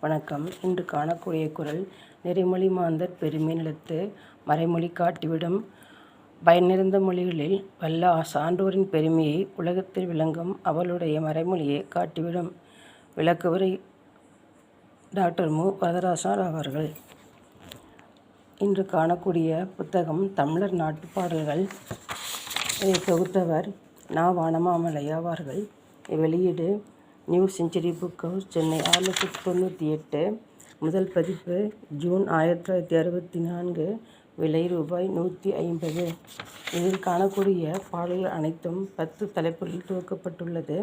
வணக்கம். இன்று காணக்கூடிய குரல் நெறிமொழி மாந்தர் பெருமை நிலத்து மறைமொழி காட்டிவிடும். பயனிருந்த மொழிகளில் வல்ல சான்றோரின் பெருமையை உலகத்தில் விளங்கும் அவளுடைய மறைமொழியை காட்டிவிடும். விளக்குவரை டாக்டர் மு. வரதராசன் அவர்கள். இன்று காணக்கூடிய புத்தகம் தமிழர் நாட்டு பாடல்கள். இதை தொகுத்தவர் நா. வானமாமலை ஆவார்கள் வெளியீடு new century book house Chennai ஆறு தொண்ணூற்றி எட்டு. முதல் பதிப்பு ஜூன் ஆயிரத்தி தொள்ளாயிரத்தி அறுபத்தி நான்கு விலை ரூபாய் நூற்றி ஐம்பது. இதில் காணக்கூடிய பாடல்கள் அனைத்தும் பத்து தலைப்புகளில் துவக்கப்பட்டுள்ளது.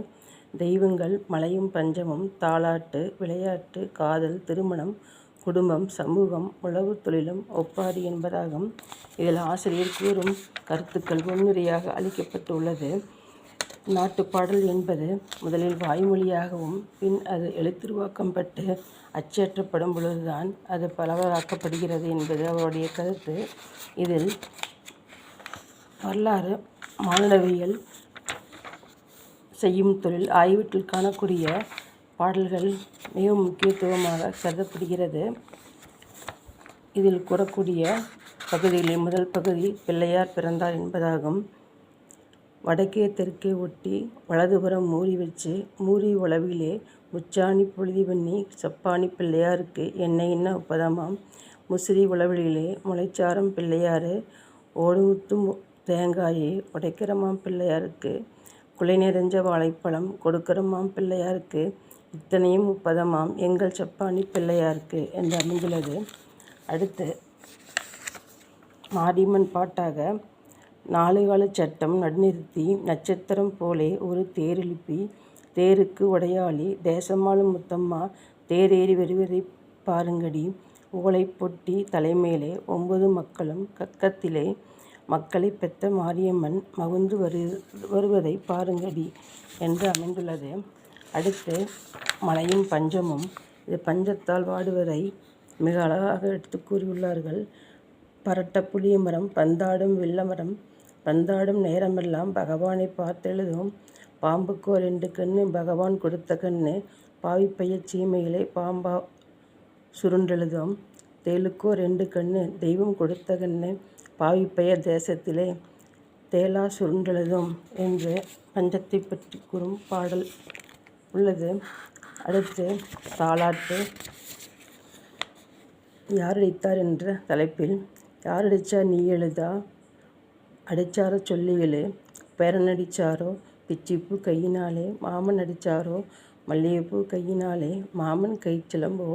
தெய்வங்கள் மலையும் பஞ்சமும் தாளாட்டு விளையாட்டு காதல் திருமணம் குடும்பம் சமூகம் உழவு தொழிலும் ஒப்பாரி என்பதாகும். இதில் ஆசிரியர் கூறும் கருத்துக்கள் முன்னுரையாக அளிக்கப்பட்டுள்ளது. நாட்டுப்பாடல் என்பது முதலில் வாய்மொழியாகவும் பின் அது எழுத்துருவாக்கம் பட்டு அச்சேற்றப்படும் பொழுதுதான் அது பலவராக்கப்படுகிறது என்பது அவருடைய கருத்து. இதில் வரலாறு மானுடவியல் செய்யும் தொழில் ஆய்வீட்டில் காணக்கூடிய பாடல்கள் மிகவும் முக்கியத்துவமாக கருதப்படுகிறது. இதில் கூறக்கூடிய பகுதிகளில் முதல் பகுதி பிள்ளையார் பிறந்தார் என்பதாகும். வடக்கே தெற்கே ஒட்டி வலதுபுறம் மூரி வச்சு மூரி உளவிலே முச்சாணி புழுதி பண்ணி சப்பாணி பிள்ளையாருக்கு என்ன என்ன ஒப்பதமாம்? முசிறி உளவிலே முளைச்சாரம் பிள்ளையாரு ஓடுமுத்தும் தேங்காயை உடைக்கிறமாம் பிள்ளையாருக்கு குலை நிறைஞ்ச வாழைப்பழம் கொடுக்கிறமாம் பிள்ளையாருக்கு இத்தனையும் உப்பதமாம் எங்கள் சப்பாணி பிள்ளையாருக்கு என்று அமைந்துள்ளது. அடுத்து மாடிமன் பாட்டாக நாலுகால சட்டம் நடுநிறுத்தி நட்சத்திரம் போலே ஒரு தேரெழுப்பி தேருக்கு உடையாளி தேசமாளும் முத்தம்மா தேரேறி வருவதை பாருங்கடி. ஓலை பொட்டி தலைமேலே ஒன்பது மக்களும் கக்கத்திலே மக்களை பெத்த மாரியம்மன் மகுந்து வரு வருவதை பாருங்கடி என்று அமைந்துள்ளது. அடுத்து மலையும் பஞ்சமும். இது பஞ்சத்தால் வாடுவதை மிக அழகாக எடுத்து கூறியுள்ளார்கள். பரட்ட புளிய மரம் பந்தாடும் வில்லமரம் பந்தாடும் நேரமெல்லாம் பகவானை பார்த்தெழுதும் பாம்புக்கோ ரெண்டு கண்ணு பகவான் கொடுத்த கண்ணு பாவிப்பைய சீமையிலே பாம்பா சுருண்டெழுதும். தேலுக்கோ ரெண்டு கண்ணு தெய்வம் கொடுத்த கண்ணு பாவிப்பைய தேசத்திலே தேலா சுருண்டெழுதும் என்று பஞ்சத்தை பற்றி கூறும் பாடல் உள்ளது. அடுத்து தாலாட்டு யார் அடித்தார் என்ற தலைப்பில் யார் அடித்தா நீ எழுதா? அடிச்சாரோ சொல்லிகளு பேரன் அடிச்சாரோ பிச்சிப்பூ கையினாலே மாமன் அடிச்சாரோ மல்லிகைப்பூ கையினாலே மாமன் கை சிலம்போ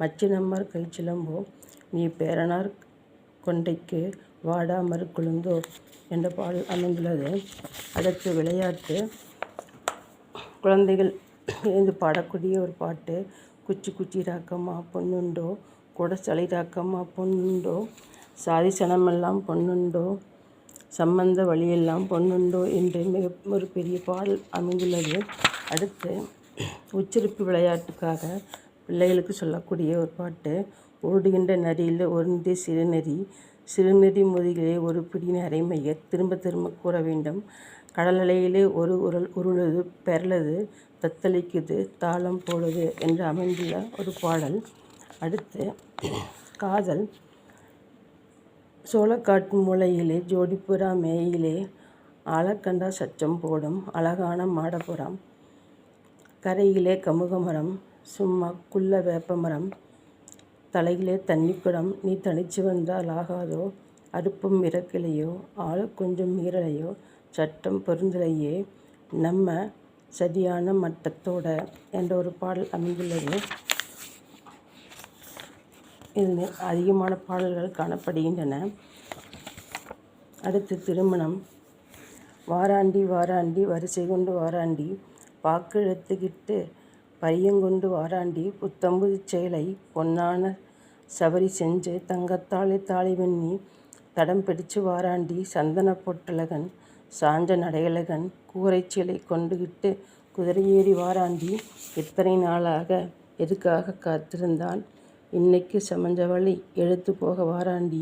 மச்சினம்மார் கை சிலம்போ நீ பேரனார் கொண்டைக்கு வாடா மறுக்குழுந்தோ என்ற பாடல் அமைந்துள்ளது. அடுத்து விளையாட்டு. குழந்தைகள் இருந்து பாடக்கூடிய ஒரு பாட்டு குச்சி குச்சி ராக்கம்மா பொண்ணுண்டோ குடச்சலை ராக்கம்மா பொண்ணுண்டோ சாதி சனமெல்லாம் பொண்ணுண்டோ சம்பந்த வழியெல்லாம் பொண்ணுண்டோ என்று மிக ஒரு பெரிய பாடல் அமைந்துள்ளது. அடுத்து உச்சரிப்பு விளையாட்டுக்காக பிள்ளைகளுக்கு சொல்லக்கூடிய ஒரு பாட்டு. ஓடுகின்ற நரியில் ஒருந்தி சிறுநெறி சிறுநெறி முதுகிலே ஒரு பிடி நரைமையர் திரும்ப திரும்ப கூற வேண்டும். கடல் அலையிலே ஒரு உருள் உருளுது பெறலது தத்தளிக்குது தாளம் போடுது என்று அமைந்துள்ள ஒரு பாடல். அடுத்து காதல். சோளக்காட்டு மூலையிலே ஜோடிப்புறா மேயிலே ஆளக்கண்டா சச்சம் போடும் அழகான மாடப்புறம் கரையிலே கமுகமரம் சும்மா குள்ள வேப்பமரம். தலையிலே தண்ணிக்குடம் நீ தனிச்சு வந்தால் ஆகாதோ? அறுப்பும் இறக்கிலையோ ஆளு கொஞ்சம் மீறலையோ? சட்டம் பொருந்தலையே? நம்ம சரியான மட்டத்தோட என்ற ஒரு பாடல் அமைந்துள்ளது. இதில் அதிகமான பாடல்கள் காணப்படுகின்றன. அடுத்து திருமணம். வாராண்டி வாராண்டி வரிசை கொண்டு வாராண்டி வாக்கெழுத்துக்கிட்டு பையங்கொண்டு வாராண்டி புத்தம்புது செயலை பொன்னான சபரி செஞ்சு தங்கத்தாளி தாலி வெண்ணி தடம் பிடிச்சு வாராண்டி சந்தன பொட்டழகன் சாஞ்ச நடையழகன் கூரைச்சியலை கொண்டுகிட்டு குதிரையேறி வாராண்டி இத்தனை நாளாக எதுக்காக காத்திருந்தான்? இன்னைக்கு சமஞ்சவளி எழுத்து போக வாராண்டி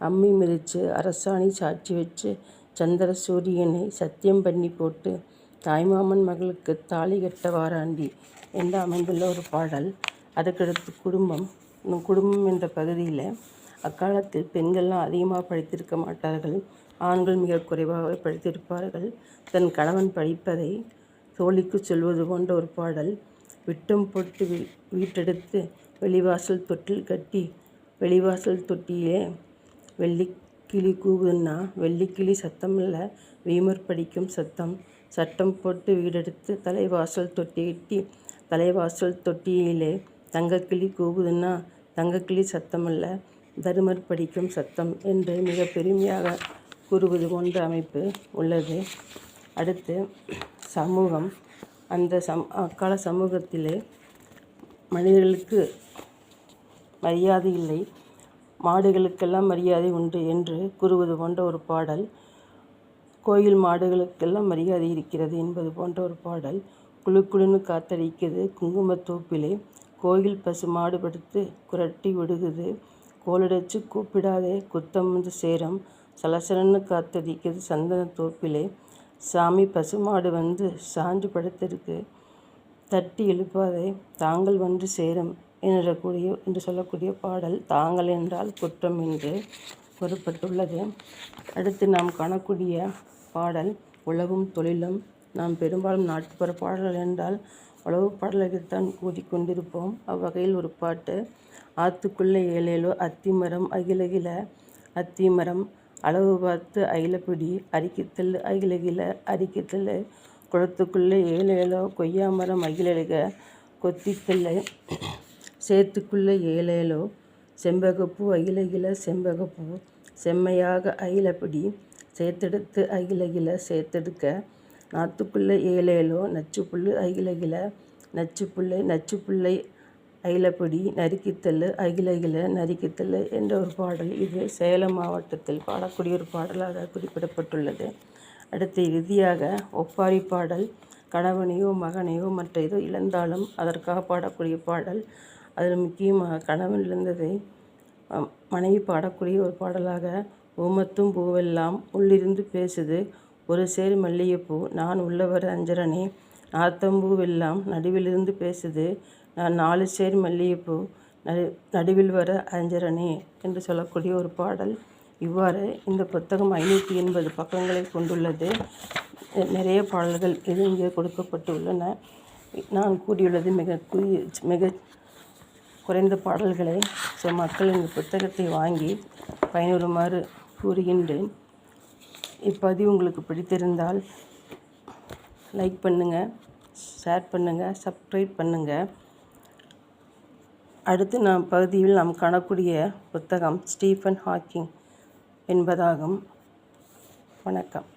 அம்மி மிதிச்சு அரசாணி சாட்சி வச்சு சந்திர சூரியனை சத்தியம் பண்ணி போட்டு தாய்மாமன் மகளுக்கு தாலி கட்ட வாராண்டி என்று அமைந்துள்ள ஒரு பாடல். அதுக்கடுத்து குடும்பம். குடும்பம் என்ற பகுதியில் அக்காலத்தில் பெண்கள்லாம் அதிகமாக படித்திருக்க மாட்டார்கள். ஆண்கள் மிக குறைவாக படித்திருப்பார்கள். தன் கணவன் படிப்பதை தோழிக்கு சொல்வது போன்ற ஒரு பாடல். விட்டம் போட்டு வீ வீட்டெடுத்து வெளிவாசல் தொட்டில் கட்டி வெளிவாசல் தொட்டியே வெள்ளிக்கிளி கூவுதுன்னா வெள்ளிக்கிளி சத்தம் இல்லை வீமர் படிக்கும் சத்தம். சட்டம் போட்டு வீடெடுத்து தலைவாசல் தொட்டி கட்டி தலைவாசல் தொட்டியிலே தங்கக்கிளி கூவுதுன்னா தங்கக்கிளி சத்தமல்ல தருமர் படிக்கும் சத்தம் என்று மிக பெருமையாக கூறுவது போன்ற அமைப்பு உள்ளது. அடுத்து சமூகம். அந்த சம் அக்கால சமூகத்திலே மனிதர்களுக்கு மரியாதை இல்லை. மாடுகளுக்கெல்லாம் மரியாதை உண்டு என்று கூறுவது போன்ற ஒரு பாடல் கோயில் மாடுகளுக்கெல்லாம் மரியாதை இருக்கிறது என்பது போன்ற ஒரு பாடல் குழு குழுன்னு காத்தடிக்குது. குங்குமத்தோப்பிலே கோயில் பசு மாடு படுத்து குரட்டி விடுகுது. கோலடைச்சு கூப்பிடாதே குத்தம் வந்து சேரம் சலசலன்னு காத்தடிக்குது சந்தன தோப்பிலே. சாமி பசுமாடு வந்து சாஞ்சு படுத்திருக்கு. தட்டி எழுப்பாதே தாங்கள் வந்து சேரும் என்றக்கூடிய என்று சொல்லக்கூடிய பாடல் தாங்கள் என்றால் குற்றம் என்று கூறப்பட்டுள்ளது அடுத்து நாம் காணக்கூடிய பாடல் உழவும் தொழிலும். நாம் பெரும்பாலும் நாட்டுப்புற பாடல்கள் என்றால் உழவு பாடல்கள்தான் கூறிக்கொண்டிருப்போம் அவ்வகையில் ஒரு பாட்டு ஆத்துக்குள்ளே ஏழேலோ அத்திமரம் அகிலகில அத்திமரம் அளவு பார்த்து அகிலப்பிடி அரிக்கித்தல் அகிலகில அரிக்கித்தல் குளத்துக்குள்ளே ஏழேலோ கொய்யாமரம் அகிலக கொத்தித்தல் சேத்துக்குள்ளே ஏழேலோ செம்பகப்பூ அகிலகில செம்பகப்பூ செம்மையாக அகிலப்படி சேர்த்தெடுத்து அகிலகில சேர்த்தெடுக்க நாத்துக்குள்ளே ஏழேலோ நச்சு புல்லு அகிலகில நச்சுப்புல்லை நச்சுப்புல்லை அகிலப்படி நறுக்கித்தல் அகிலகில நறுக்கித்தல் என்ற ஒரு பாடல் இது. சேலம் மாவட்டத்தில் பாடக்கூடிய ஒரு பாடலாக குறிப்பிடப்பட்டுள்ளது. அடுத்து இறுதியாக ஒப்பாரி பாடல் கணவனையோ மகனையோ மற்ற ஏதோ இழந்தாலும் அதற்காக பாடக்கூடிய பாடல். அதில் முக்கியமாக கணவன் இழந்ததை மனைவி பாடக்கூடிய ஒரு பாடலாக ஓமத்தும் பூவெல்லாம் உள்ளிருந்து பேசுது. ஒரு சேர் மல்லிகைப்பூ நான் உள்ளவர் அஞ்சரனே. நாத்தம்பூவெல்லாம் நடுவிலிருந்து பேசுது. நான் நாலு சேர் மல்லிகைப்பூ நடு நடுவில் வர அஞ்சரனே என்று சொல்லக்கூடிய ஒரு பாடல். இவ்வாறு இந்த புத்தகம் ஐநூற்றி எண்பது பக்கங்களை கொண்டுள்ளது. நிறைய பாடல்கள் இது இங்கே கொடுக்கப்பட்டுள்ளன. நான் கூறியுள்ளது மிக குறி மிக குறைந்த பாடல்களை ஸோ மக்கள் இந்த புத்தகத்தை வாங்கி பயனுறுமாறு கூறுகின்றேன். இப்பதிவு உங்களுக்கு பிடித்திருந்தால் லைக் பண்ணுங்கள் ஷேர் பண்ணுங்கள் சப்ஸ்கிரைப் பண்ணுங்கள் அடுத்து நாம் பகுதியில் நாம் காணக்கூடிய புத்தகம் ஸ்டீஃபன் ஹாக்கிங். என்பதாகும். வணக்கம்.